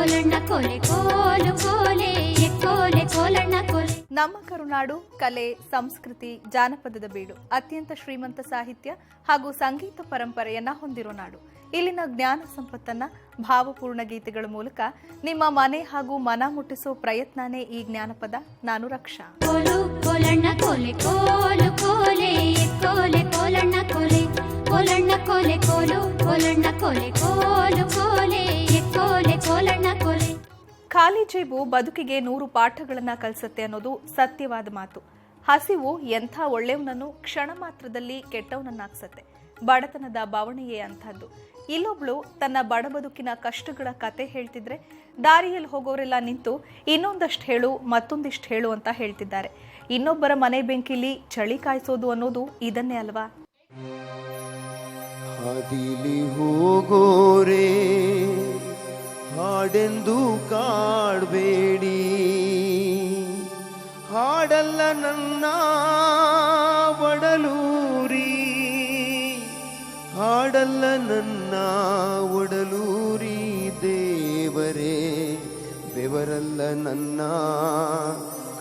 ಕೋಲೆ ಕೋಲಣ್ಣ ಕೋಲೆ ಕೋಲು ಕೋಲೆ ಕೋಲೆ ಕೋಲಣ್ಣ ಕೋಲೆ. ನಮ್ಮ ಕರುನಾಡು ಕಲೆ ಸಂಸ್ಕೃತಿ ಜಾನಪದದ ಬೀಡು ಅತ್ಯಂತ ಶ್ರೀಮಂತ ಸಾಹಿತ್ಯ ಹಾಗೂ ಸಂಗೀತ ಪರಂಪರೆಯನ್ನ ಹೊಂದಿರೋ ನಾಡು. ಇಲ್ಲಿನ ಜ್ಞಾನ ಸಂಪತ್ತನ್ನ ಭಾವಪೂರ್ಣ ಗೀತೆಗಳ ಮೂಲಕ ನಿಮ್ಮ ಮನೆ ಹಾಗೂ ಮನ ಮುಟ್ಟಿಸೋ ಪ್ರಯತ್ನನೇ ಈ ಜ್ಞಾನಪದ. ನಾನು ರಕ್ಷಾ. ಕೋಲಣ್ಣ ಕೋಲೆ ಕೋಲು ಕೋಲೆ ಕೋಲೆ ಕೋಲಣ್ಣ ಕೋಲೆ. ಕೋಲಣ್ಣ ಕೋಲೆ ಕೋಲು, ಕೋಲಣ್ಣ ಕೋಲೆ ಕೋಲು ಕೋಲೆ ಕೋಲೆ ಕೋಲಣ್ಣ ಕೋಲೆ. ಖಾಲಿ ಜೇಬು, ಬದುಕಿಗೆ ನೂರು ಪಾಠಗಳನ್ನ ಕಲಿಸುತ್ತೆ ಅನ್ನೋದು ಸತ್ಯವಾದ ಮಾತು. ಹಸಿವು ಎಂಥ ಒಳ್ಳೆಯವನನ್ನು ಕ್ಷಣ ಮಾತ್ರದಲ್ಲಿ ಕೆಟ್ಟವನನ್ನಾಗ್ಸತ್ತೆ. ಬಡತನದ ಬವಣೆಯೇ ಅಂಥದ್ದು. ಇಲ್ಲೊಬ್ಳು ತನ್ನ ಬಡ ಬದುಕಿನ ಕಷ್ಟಗಳ ಕತೆ ಹೇಳ್ತಿದ್ರೆ, ದಾರಿಯಲ್ಲಿ ಹೋಗೋರೆಲ್ಲ ನಿಂತು ಇನ್ನೊಂದಷ್ಟು ಹೇಳು, ಮತ್ತೊಂದಿಷ್ಟು ಹೇಳು ಅಂತ ಹೇಳ್ತಿದ್ದಾರೆ. ಇನ್ನೊಬ್ಬರ ಮನೆ ಬೆಂಕಿಲಿ ಚಳಿ ಕಾಯಿಸೋದು ಅನ್ನೋದು ಇದನ್ನೇ ಅಲ್ವಾ? ಹಾದಿಲಿ ಹೋಗೋರೆ ಹಾಡೆಂದು ಕಾಡಬೇಡಿ. ಹಾಡಲ್ಲ ನನ್ನ ಒಡಲೂರಿ ಹಾಡಲ್ಲ ನನ್ನ ಒಡಲೂರಿ ದೇವರೇ. ಬೆವರಲ್ಲ ನನ್ನ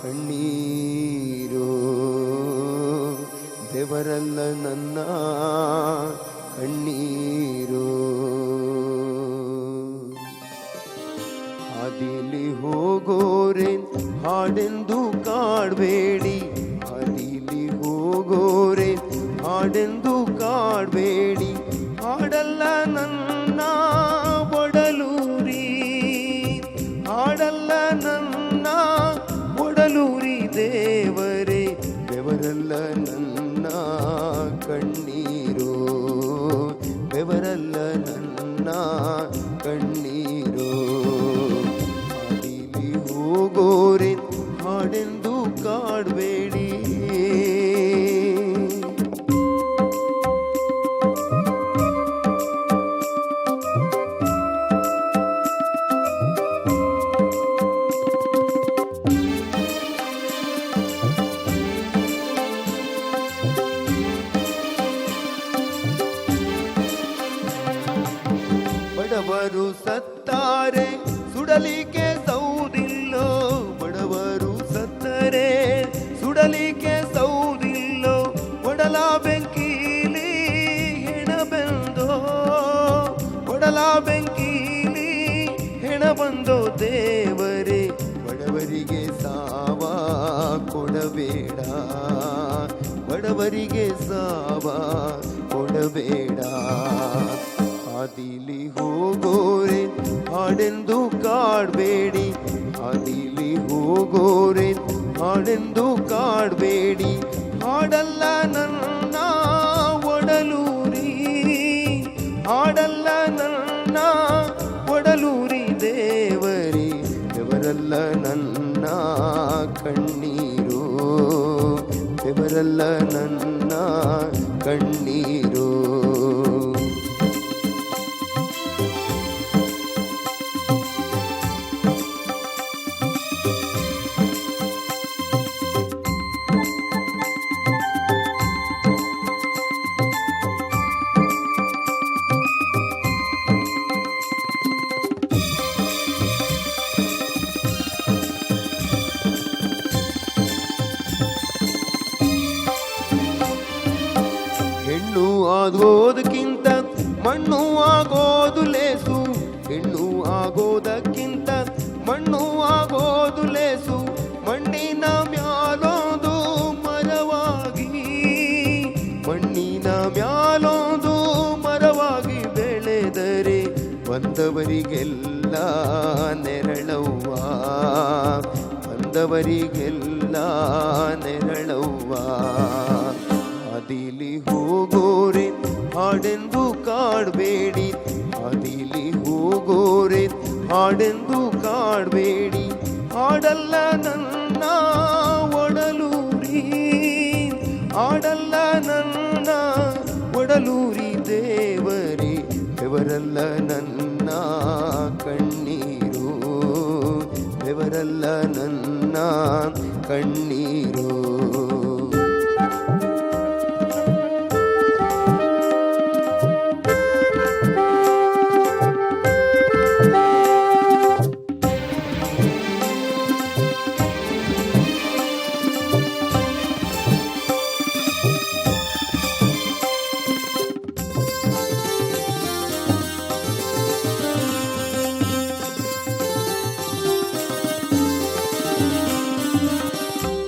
ಕಣ್ಣೀರು. ಬೆವರಲ್ಲ ನನ್ನ ಕಣ್ಣೀರು. ಹಾದಿಲಿ ಹೋಗೋರೆ ಹಾಡೆಂದು ಕಾಡಬೇಡಿ. ಹಾದಿಲಿ ಹೋಗೋರೆ ಹಾಡೆಂದು ಸುಡಲಿಕ್ಕೆ ಸೌದಿಲ್ಲೋ ಬಡವರು ಸತ್ತರೆ. ಸುಡಲಿಕೆ ಸೌದಿಲ್ಲೋ ಒಡಲ ಬೆಂಕಿಲಿ ಹೆಣ ಬಂದೋ. ಒಡಲ ಬೆಂಕೀಲಿ ಹೆಣ ಬಂದೋ ದೇವರೇ, ಬಡವರಿಗೆ ಸಾವ ಕೊಡಬೇಡ. ಬಡವರಿಗೆ ಸಾವ ಕೊಡಬೇಡ. ಆದಿಲಿ ಹೋಗೋರೆ ಹಾಡೆಂದು ಕಾಡಬೇಡಿ. ಹಾದಿಲಿ ಹೋಗೋರೆ ಹಾಡೆಂದು ಕಾಡಬೇಡಿ. ಹಾಡಲ್ಲ ನನ್ನ ಒಡಲೂರಿ, ಹಾಡಲ್ಲ ನನ್ನ ಒಡಲೂರಿ ದೇವರಿ. ನನ್ನ ಕಣ್ಣೀರು ದೇವರಲ್ಲ ನನ್ನ ಕಣ್ಣೀರು. ಹೆಣ್ಣು ಆಗೋದಕ್ಕಿಂತ ಮಣ್ಣು ಆಗೋದು ಲೇಸು ಹೆಣ್ಣು ಆಗೋದಕ್ಕಿಂತ ಮಣ್ಣು ಆಗೋದು ಲೇಸು ಮಣ್ಣಿನ ಮ್ಯಾಲೋದು ಮರವಾಗಿ. ಮಣ್ಣಿನ ಮ್ಯಾಲೋದು ಮರವಾಗಿ ಬೆಳೆದರೆ ಬಂದವರಿಗೆಲ್ಲ ನೆರಳವ್ವ. ಬಂದವರಿಗೆಲ್ಲ ನೆರಳವ್ವ. ಹಾದಿಲಿ ಹೋಗೋರೆ, ಹಾಡೆಂದು ಕಾಡಬೇಡಿ. ಹಾದಿಲಿ ಹೋಗೋರೆ, ಹಾಡೆಂದು ಕಾಡಬೇಡಿ. ಹಾಡಲ್ಲ ನನ್ನ ಒಡಲೂರಿ, ಹಾಡಲ್ಲ ನನ್ನ ಒಡಲೂರಿ ದೇವರೇ. ಬೆವರಲ್ಲ ನನ್ನ ಕಣ್ಣೀರು, ಬೆವರಲ್ಲ ನನ್ನ ಕಣ್ಣೀರು.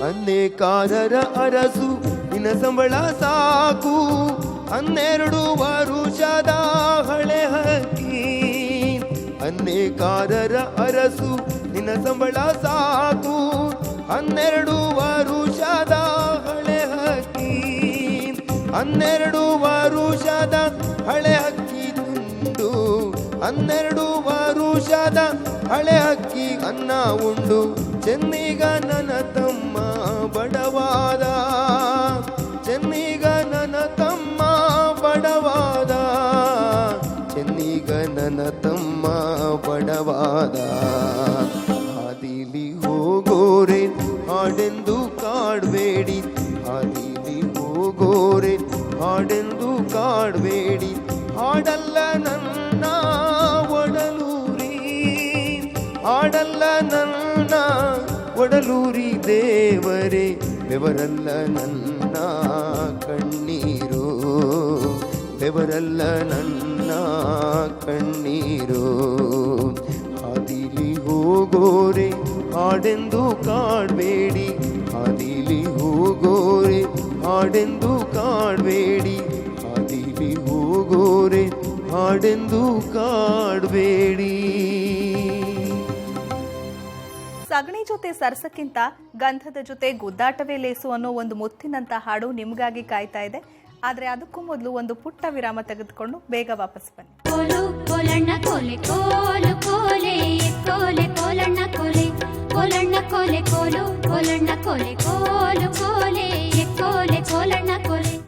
ಅನ್ನೇಕಾರರ ಅರಸು, ನಿನ್ನ ಸಂಬಳ ಸಾಕು. ಹನ್ನೆರಡು ವರುಷದ ಹಳೆ ಹಕ್ಕಿ ಅನ್ನೇಕಾರರ ಅರಸು, ನಿನ್ನ ಸಂಬಳ ಸಾಕು. ಹನ್ನೆರಡು ವರುಷದ ಹಳೆ ಹಕ್ಕಿ ಹನ್ನೆರಡು ವರುಷದ ಹಳೆ ಹಕ್ಕಿ ತುಂಡು ಹನ್ನೆರಡು ವರುಷದ ಹಳೆ ಹಕ್ಕಿ ಅನ್ನ ಉಂಡು. ಚೆನ್ನಿಗ ನನ್ನ ತಮ್ಮ ಬಡವಾದ ಚೆನ್ನಿಗ ನನ್ನ ತಮ್ಮ ಬಡವಾದ ಚೆನ್ನಿಗ ನನ್ನ ತಮ್ಮ ಬಡವಾದ. ಹಾದಿಲಿ ಹೋಗೋರೆ, ಹಾಡೆಂದು ಕಾಡಬೇಡಿ ಹಾದಿಲಿ ಹೋಗೋರೆ, ಹಾಡೆಂದು ಕಾಡಬೇಡಿ ಹಾಡಲ್ಲ ನನ್ನ ಒಡಲೂರಿ, ಹಾಡಲ್ಲ ಒಡಲೂರಿ ದೇವರೇ, ಬೆವರಲ್ಲ ನನ್ನ ಕಣ್ಣೀರು. ಬೆವರಲ್ಲ ನನ್ನ ಕಣ್ಣೀರು. ಹಾದಿಲಿ ಹೋಗೋರೆ, ಹಾಡೆಂದು ಕಾಡ್ಬೇಡಿ. ಹಾದಿಲಿ ಹೋಗೋರೆ, ಹಾಡೆಂದು ಕಾಡ್ಬೇಡಿ. ಹಾದಿಲಿ ಹೋಗೋರೆ, ಹಾಡೆಂದು ಕಾಡ್ಬೇಡಿ. ಸಗಣಿ ಜೊತೆ ಸರಸಕ್ಕಿಂತ ಗಂಧದ ಜೊತೆ ಗುದ್ದಾಟವೇ ಲೇಸು ಅನ್ನೋ ಒಂದು ಮುತ್ತಿನಂತ ಹಾಡು ನಿಮಗಾಗಿ ಕಾಯ್ತಾ ಇದೆ. ಆದ್ರೆ ಅದಕ್ಕೂ ಮೊದಲು ಒಂದು ಪುಟ್ಟ ವಿರಾಮ ತೆಗೆದುಕೊಂಡು ಬೇಗ ವಾಪಸ್ ಬನ್ನಿ. ಕೋಲು ಕೋಲೆ ಕೋಲು, ಕೋಲೆ ಕೋಲೆ ಕೋಲೆ ಕೋಲೆ, ಕೋಲು ಕೋಲೆ.